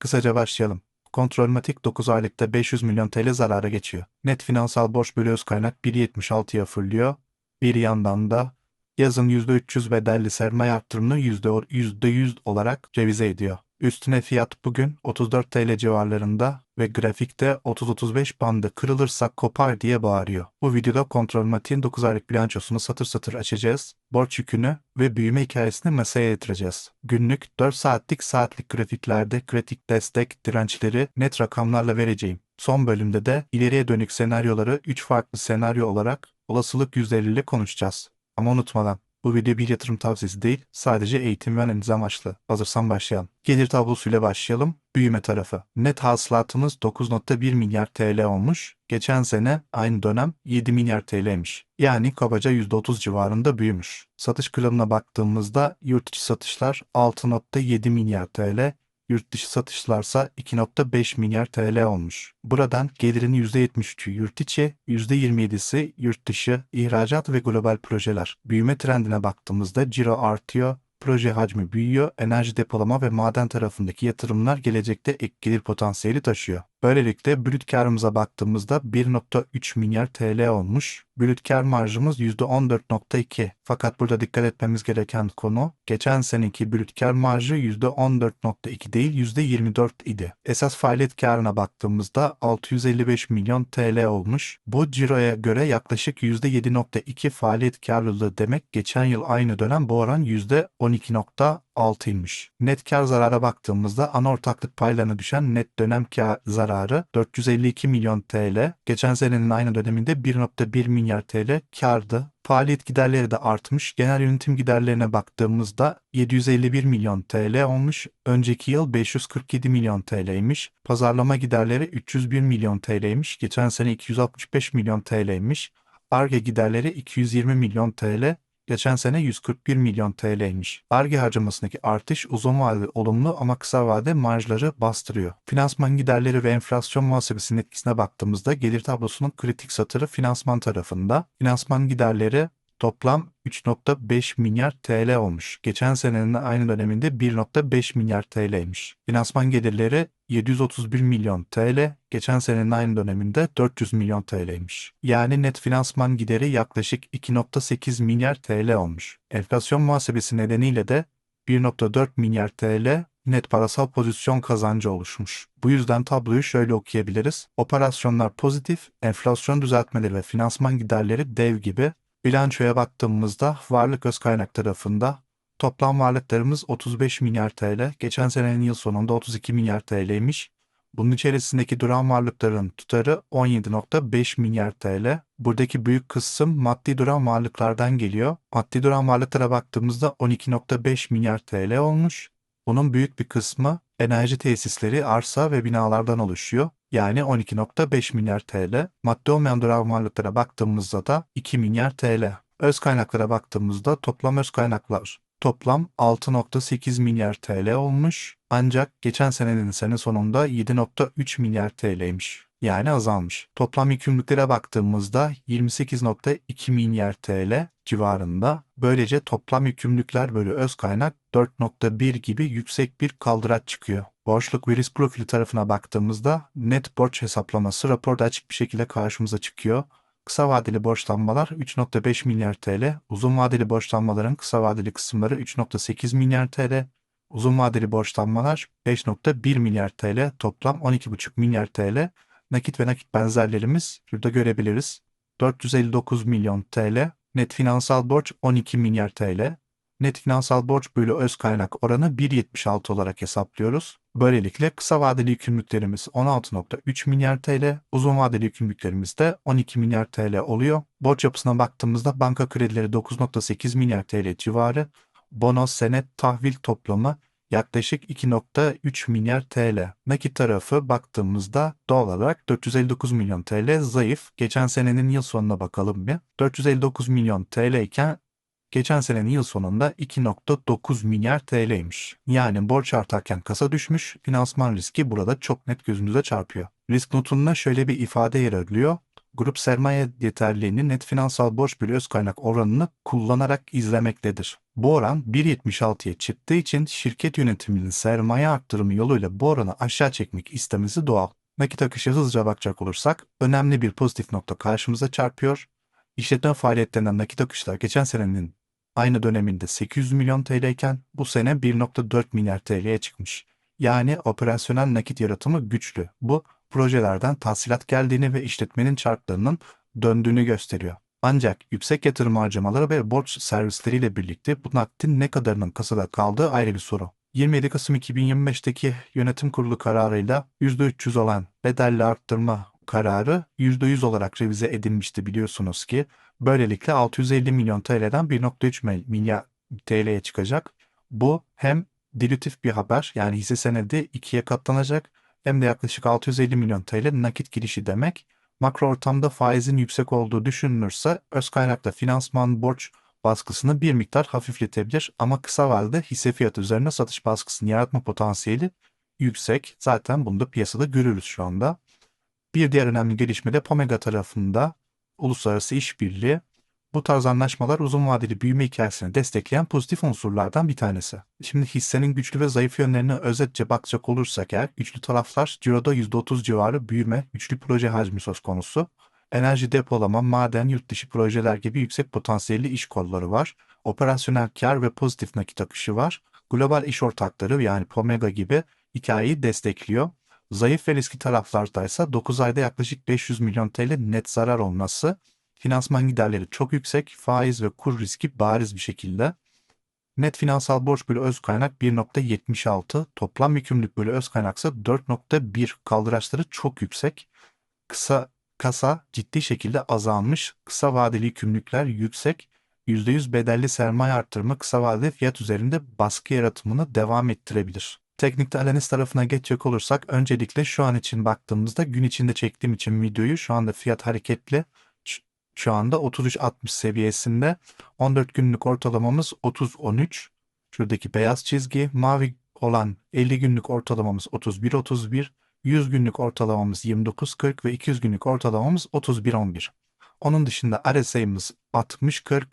Kısaca başlayalım. Kontrolmatik 9 aylıkta 500 milyon TL zarara geçiyor. Net finansal borç bölü öz kaynak 1.76'ya fırlıyor. Bir yandan da yazın %300 bedelli sermaye arttırımını %100 olarak revize ediyor. Üstüne fiyat bugün 34 TL civarlarında ve grafikte 30-35 bandı kırılırsa kopar diye bağırıyor. Bu videoda kontrol matiğin 9 aylık bilançosunu satır satır açacağız. Borç yükünü ve büyüme hikayesini masaya yatıracağız. Günlük 4 saatlik saatlik grafiklerde kritik destek dirençleri net rakamlarla vereceğim. Son bölümde de ileriye dönük senaryoları 3 farklı senaryo olarak olasılık %50'li konuşacağız. Ama unutmadan bu video bir yatırım tavsiyesi değil, sadece eğitim ve analiz amaçlı. Hazırsan başlayalım. Gelir tablosuyla başlayalım. Büyüme tarafı. Net hasılatımız 9.1 milyar TL olmuş. Geçen sene aynı dönem 7 milyar TL'ymiş. Yani kabaca %30 civarında büyümüş. Satış kılımına baktığımızda yurt içi satışlar 6.7 milyar TL, yurt dışı satışlarsa 2.5 milyar TL olmuş. Buradan gelirin %73'ü yurt içi, %27'si yurt dışı, ihracat ve global projeler. Büyüme trendine baktığımızda ciro artıyor, proje hacmi büyüyor, enerji depolama ve maden tarafındaki yatırımlar gelecekte ek gelir potansiyeli taşıyor. Böylelikle brüt karımıza baktığımızda 1.3 milyar TL olmuş. Brüt kar marjımız %14.2. Fakat burada dikkat etmemiz gereken konu geçen seneki brüt kar marjı %14.2 değil %24 idi. Esas faaliyet karına baktığımızda 655 milyon TL olmuş. Bu ciroya göre yaklaşık %7.2 faaliyet karlılığı demek. Geçen yıl aynı dönem bu oran %12.6 6'ymış. Net kar zarara baktığımızda ana ortaklık paylarına düşen net dönem kar zararı 452 milyon TL. Geçen senenin aynı döneminde 1.1 milyar TL kardı. Faaliyet giderleri de artmış. Genel yönetim giderlerine baktığımızda 751 milyon TL olmuş. Önceki yıl 547 milyon TL'ymiş. Pazarlama giderleri 301 milyon TL'ymiş. Geçen sene 265 milyon TL'ymiş. Arge giderleri 220 milyon TL. Geçen sene 141 milyon TL'ymiş. Arge harcamasındaki artış uzun vadeli olumlu ama kısa vade marjları bastırıyor. Finansman giderleri ve enflasyon muhasebesinin etkisine baktığımızda gelir tablosunun kritik satırı finansman tarafında. Finansman giderleri toplam 3.5 milyar TL olmuş. Geçen senenin aynı döneminde 1.5 milyar TL'ymiş. Finansman gelirleri 731 milyon TL, geçen senenin aynı döneminde 400 milyon TL'ymiş. Yani net finansman gideri yaklaşık 2.8 milyar TL olmuş. Enflasyon muhasebesi nedeniyle de 1.4 milyar TL net parasal pozisyon kazancı oluşmuş. Bu yüzden tabloyu şöyle okuyabiliriz. Operasyonlar pozitif, enflasyon düzeltmeleri ve finansman giderleri dev gibi. Bilançoya baktığımızda varlık öz kaynak tarafında Toplam varlıklarımız 35 milyar TL. Geçen senenin yıl sonunda 32 milyar TL'ymiş. Bunun içerisindeki duran varlıkların tutarı 17.5 milyar TL. Buradaki büyük kısım maddi duran varlıklardan geliyor. Maddi duran varlıklara baktığımızda 12.5 milyar TL olmuş. Bunun büyük bir kısmı enerji tesisleri, arsa ve binalardan oluşuyor. Yani 12.5 milyar TL. Maddi olmayan duran varlıklara baktığımızda da 2 milyar TL. Öz kaynaklara baktığımızda toplam öz kaynaklar toplam 6.8 milyar TL olmuş. Ancak geçen senenin sene sonunda 7.3 milyar TL'ymiş. Yani azalmış. Toplam yükümlülüklere baktığımızda 28.2 milyar TL civarında. Böylece toplam yükümlülükler bölü öz kaynak 4.1 gibi yüksek bir kaldıraç çıkıyor. Borçluk ve risk profili tarafına baktığımızda net borç hesaplaması raporda açık bir şekilde karşımıza çıkıyor. Kısa vadeli borçlanmalar 3.5 milyar TL, uzun vadeli borçlanmaların kısa vadeli kısımları 3.8 milyar TL, uzun vadeli borçlanmalar 5.1 milyar TL, toplam 12.5 milyar TL. Nakit ve nakit benzerlerimiz burada görebiliriz. 459 milyon TL, net finansal borç 12 milyar TL, net finansal borç bölü öz kaynak oranı 1.76 olarak hesaplıyoruz. Böylelikle kısa vadeli yükümlülüklerimiz 16.3 milyar TL, uzun vadeli yükümlülüklerimiz de 12 milyar TL oluyor. Borç yapısına baktığımızda banka kredileri 9.8 milyar TL civarı, bono, senet, tahvil toplamı yaklaşık 2.3 milyar TL. Nakit tarafı baktığımızda doğal olarak 459 milyon TL zayıf. Geçen senenin yıl sonuna bakalım bir. 459 milyon TL iken geçen senenin yıl sonunda 2.9 milyar TL'ymiş. Yani borç artarken kasa düşmüş, finansman riski burada çok net gözünüze çarpıyor. Risk notunda şöyle bir ifade yer alıyor. grup sermaye yeterliğini net finansal borç bölü öz kaynak oranını kullanarak izlemektedir. Bu oran 1.76'ya çıktığı için şirket yönetiminin sermaye arttırımı yoluyla bu oranı aşağı çekmek istemesi doğal. Nakit akışı hızlıca bakacak olursak önemli bir pozitif nokta karşımıza çarpıyor. İşletme faaliyetlerinden nakit akışlar geçen senenin aynı döneminde 800 milyon TL iken bu sene 1.4 milyar TL'ye çıkmış. Yani operasyonel nakit yaratımı güçlü. Bu projelerden tahsilat geldiğini ve işletmenin çarklarının döndüğünü gösteriyor. Ancak yüksek yatırım harcamaları ve borç servisleriyle birlikte bu nakdin ne kadarının kasada kaldığı ayrı bir soru. 27 Kasım 2025'teki yönetim kurulu kararıyla %300 olan bedelli arttırma kararı %100 olarak revize edilmişti biliyorsunuz ki. Böylelikle 650 milyon TL'den 1.3 milyar TL'ye çıkacak. Bu hem dilütif bir haber yani hisse senedi ikiye katlanacak hem de yaklaşık 650 milyon TL nakit girişi demek. Makro ortamda faizin yüksek olduğu düşünülürse öz kaynakla finansman borç baskısını bir miktar hafifletebilir ama kısa vadede hisse fiyatı üzerine satış baskısını yaratma potansiyeli yüksek. Zaten bunu da piyasada görürüz şu anda. Bir diğer önemli gelişme de Pomega tarafında uluslararası işbirliği. Bu tarz anlaşmalar uzun vadeli büyüme hikayesini destekleyen pozitif unsurlardan bir tanesi. Şimdi hissenin güçlü ve zayıf yönlerine özetçe bakacak olursak eğer güçlü taraflar Ciro'da %30 civarı büyüme, güçlü proje hacmi söz konusu. Enerji depolama, maden, yurt dışı projeler gibi yüksek potansiyelli iş kolları var. Operasyonel kar ve pozitif nakit akışı var. Global iş ortakları yani Pomega gibi hikayeyi destekliyor. Zayıf ve riskli taraflardaysa 9 ayda yaklaşık 500 milyon TL net zarar olması, finansman giderleri çok yüksek, faiz ve kur riski bariz bir şekilde. Net finansal borç bölü öz kaynak 1.76, toplam yükümlülük bölü öz kaynaksa 4.1 kaldıraçları çok yüksek. Kısa kasa ciddi şekilde azalmış, kısa vadeli yükümlülükler yüksek, %100 bedelli sermaye arttırma kısa vadeli fiyat üzerinde baskı yaratımını devam ettirebilir. Teknikte analiz tarafına geçecek olursak öncelikle şu an için baktığımızda gün içinde çektiğim için videoyu şu anda fiyat hareketli. Şu anda 33.60 seviyesinde 14 günlük ortalamamız 30.13. Şuradaki beyaz çizgi mavi olan 50 günlük ortalamamız 31.31. 100 günlük ortalamamız 29.40 ve 200 günlük ortalamamız 31.11. Onun dışında RSI'miz 60.40,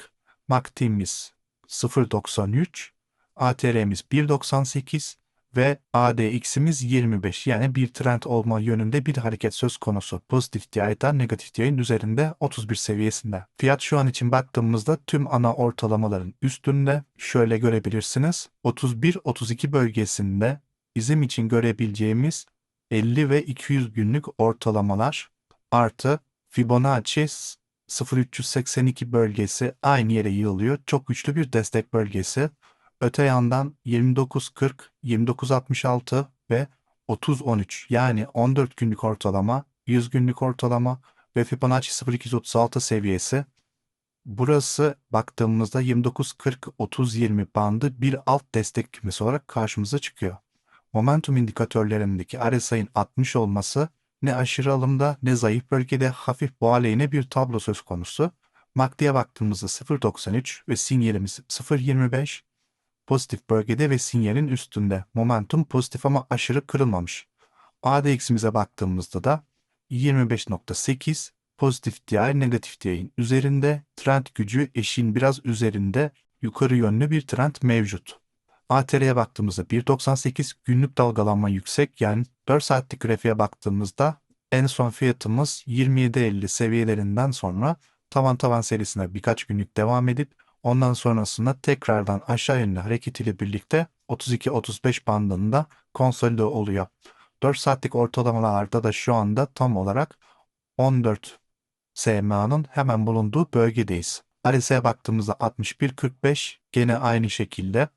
MACD'miz 0.93, ATR'miz 1.98, ve ADX'imiz 25 yani bir trend olma yönünde bir hareket söz konusu. Pozitif DI'den negatif DI'nin üzerinde 31 seviyesinde. Fiyat şu an için baktığımızda tüm ana ortalamaların üstünde şöyle görebilirsiniz. 31-32 bölgesinde bizim için görebileceğimiz 50 ve 200 günlük ortalamalar artı Fibonacci 0382 bölgesi aynı yere yığılıyor. Çok güçlü bir destek bölgesi. Öte yandan 29.40, 29.66 ve 30.13 yani 14 günlük ortalama, 100 günlük ortalama ve Fibonacci 0236 seviyesi. Burası baktığımızda 29.40-30-20 bandı bir alt destek kümesi olarak karşımıza çıkıyor. Momentum indikatörlerindeki RSI'nin 60 olması ne aşırı alımda ne zayıf bölgede hafif boğa lehine bir tablo söz konusu. MACD'ye baktığımızda 0.93 ve sinyalimiz 0.25 pozitif bölgede ve sinyalin üstünde. Momentum pozitif ama aşırı kırılmamış. ADX'imize baktığımızda da 25.8 pozitif DI negatif DI'nin üzerinde trend gücü eşin biraz üzerinde yukarı yönlü bir trend mevcut. ATR'ye baktığımızda 1.98 günlük dalgalanma yüksek yani 4 saatlik grafiğe baktığımızda en son fiyatımız 27.50 seviyelerinden sonra tavan tavan serisine birkaç günlük devam edip Ondan sonrasında tekrardan aşağı yönlü hareket ile birlikte 32-35 bandında konsolide oluyor. 4 saatlik ortalamalarda da şu anda tam olarak 14 SMA'nın hemen bulunduğu bölgedeyiz. RSI'ye baktığımızda 61-45 gene aynı şekilde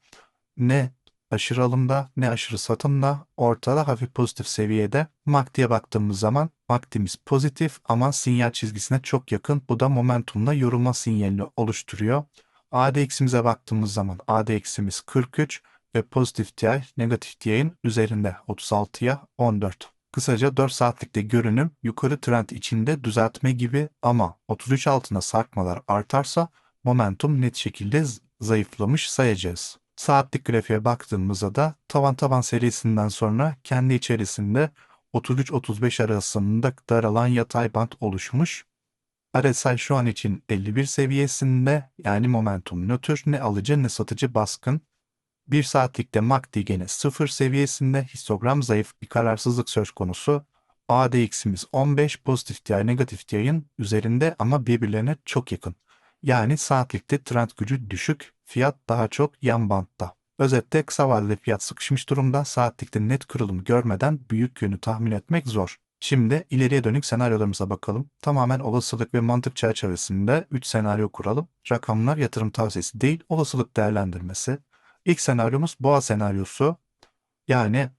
ne aşırı alımda ne aşırı satımda ortada hafif pozitif seviyede. MACD'ye baktığımız zaman MACD'miz pozitif ama sinyal çizgisine çok yakın. Bu da momentumla yorulma sinyalini oluşturuyor. ADX'imize baktığımız zaman ADX'imiz 43 ve pozitif DI negatif DI'nin üzerinde 36'ya 14. Kısaca 4 saatlikte görünüm yukarı trend içinde düzeltme gibi ama 33 altına sarkmalar artarsa momentum net şekilde zayıflamış sayacağız. Saatlik grafiğe baktığımızda da tavan tavan serisinden sonra kendi içerisinde 33-35 arasında daralan yatay bant oluşmuş. RSI şu an için 51 seviyesinde yani momentum nötr ne alıcı ne satıcı baskın. 1 saatlikte MACD gene 0 seviyesinde histogram zayıf bir kararsızlık söz konusu. ADX'imiz 15 pozitif DI negatif DI'nin üzerinde ama birbirlerine çok yakın. Yani saatlikte trend gücü düşük, fiyat daha çok yan bantta. Özetle kısa vadeli fiyat sıkışmış durumda saatlikte net kırılım görmeden büyük yönü tahmin etmek zor. Şimdi ileriye dönük senaryolarımıza bakalım. Tamamen olasılık ve mantık çerçevesinde 3 senaryo kuralım. Rakamlar yatırım tavsiyesi değil, olasılık değerlendirmesi. İlk senaryomuz boğa senaryosu. Yani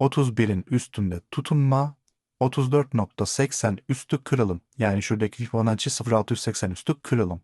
31'in üstünde tutunma, 34.80 üstü kırılım. Yani şuradaki Fibonacci 0680 üstü kırılım.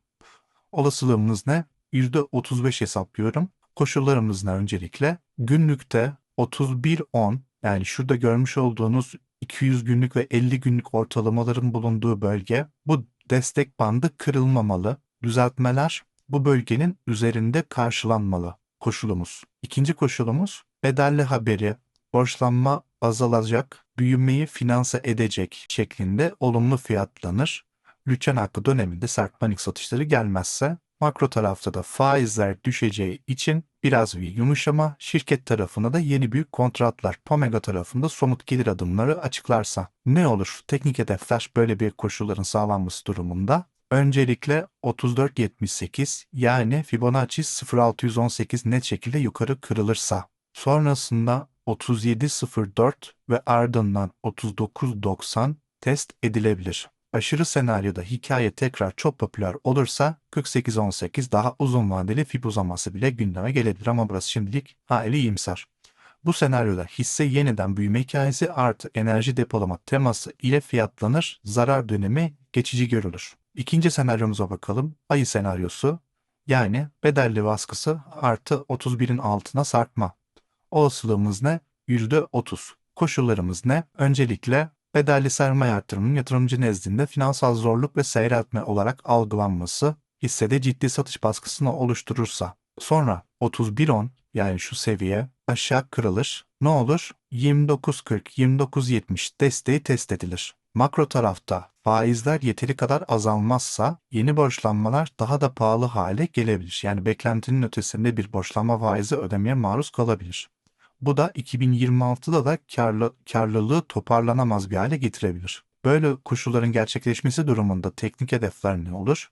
Olasılığımız ne? %35 hesaplıyorum. Koşullarımız ne öncelikle? Günlükte 31.10 yani şurada görmüş olduğunuz 200 günlük ve 50 günlük ortalamaların bulunduğu bölge bu destek bandı kırılmamalı. Düzeltmeler bu bölgenin üzerinde karşılanmalı koşulumuz. İkinci koşulumuz bedelli haberi, borçlanma azalacak, büyümeyi finanse edecek şeklinde olumlu fiyatlanır. Lütfen hakkı döneminde sert panik satışları gelmezse makro tarafta da faizler düşeceği için biraz bir yumuşama, şirket tarafında da yeni büyük kontratlar, Pomega tarafında somut gelir adımları açıklarsa ne olur? Teknik hedefler böyle bir koşulların sağlanması durumunda Öncelikle 34.78 yani Fibonacci 0618 net şekilde yukarı kırılırsa, sonrasında 37.04 ve ardından 39.90 test edilebilir. Aşırı senaryoda hikaye tekrar çok popüler olursa 48.18 daha uzun vadeli fib uzaması bile gündeme gelebilir ama burası şimdilik hali iyimser. Bu senaryoda hisse yeniden büyüme hikayesi artı enerji depolama teması ile fiyatlanır, zarar dönemi geçici görülür. İkinci senaryomuza bakalım. Ayı senaryosu. Yani bedelli baskısı artı 31'in altına sarkma. Olasılığımız ne? %30. Koşullarımız ne? Öncelikle bedelli sermaye artırımının yatırımcı nezdinde finansal zorluk ve seyreltme olarak algılanması hissede ciddi satış baskısını oluşturursa. Sonra 31.10 yani şu seviye aşağı kırılır. Ne olur? 29.40-29.70 desteği test edilir. Makro tarafta faizler yeteri kadar azalmazsa yeni borçlanmalar daha da pahalı hale gelebilir. Yani beklentinin ötesinde bir borçlanma faizi ödemeye maruz kalabilir. Bu da 2026'da da karlı, karlılığı toparlanamaz bir hale getirebilir. Böyle koşulların gerçekleşmesi durumunda teknik hedefler ne olur?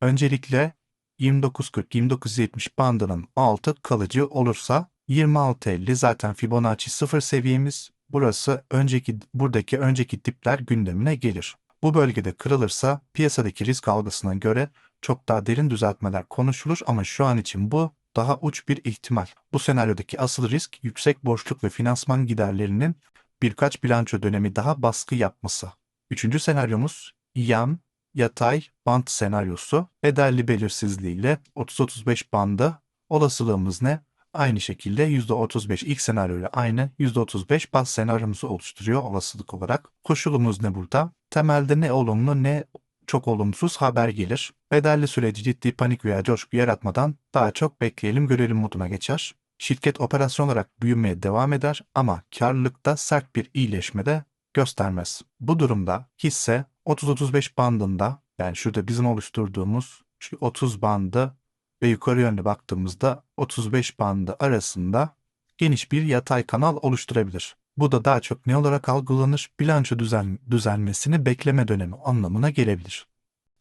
Öncelikle 29.40-29.70 bandının altı kalıcı olursa 26.50 zaten Fibonacci 0 seviyemiz. Burası önceki buradaki önceki dipler gündemine gelir. Bu bölgede kırılırsa piyasadaki risk algısına göre çok daha derin düzeltmeler konuşulur ama şu an için bu daha uç bir ihtimal. Bu senaryodaki asıl risk yüksek borçluk ve finansman giderlerinin birkaç bilanço dönemi daha baskı yapması. Üçüncü senaryomuz yan, yatay, bant senaryosu bedelli belirsizliğiyle 30-35 bandı olasılığımız ne? Aynı şekilde %35 ilk senaryoyla aynı %35 baz senaryomuzu oluşturuyor olasılık olarak. Koşulumuz ne burada? Temelde ne olumlu ne çok olumsuz haber gelir. Bedelli süreci ciddi panik veya coşku yaratmadan daha çok bekleyelim görelim moduna geçer. Şirket operasyon olarak büyümeye devam eder ama karlılıkta sert bir iyileşme de göstermez. Bu durumda hisse 30-35 bandında yani şurada bizim oluşturduğumuz şu 30 bandı ve yukarı yönlü baktığımızda 35 bandı arasında geniş bir yatay kanal oluşturabilir. Bu da daha çok ne olarak algılanır? Bilanço düzen, düzelmesini bekleme dönemi anlamına gelebilir.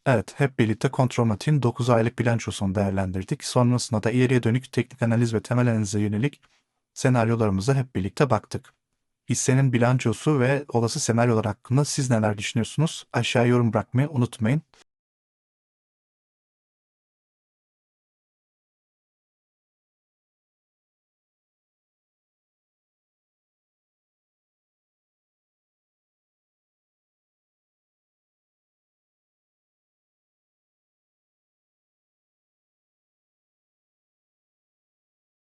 Evet, hep birlikte Kontrolmatik'in 9 aylık bilançosunu değerlendirdik. Sonrasında da ileriye dönük teknik analiz ve temel analize yönelik senaryolarımıza hep birlikte baktık. Hissenin bilançosu ve olası senaryolar hakkında siz neler düşünüyorsunuz? Aşağıya yorum bırakmayı unutmayın.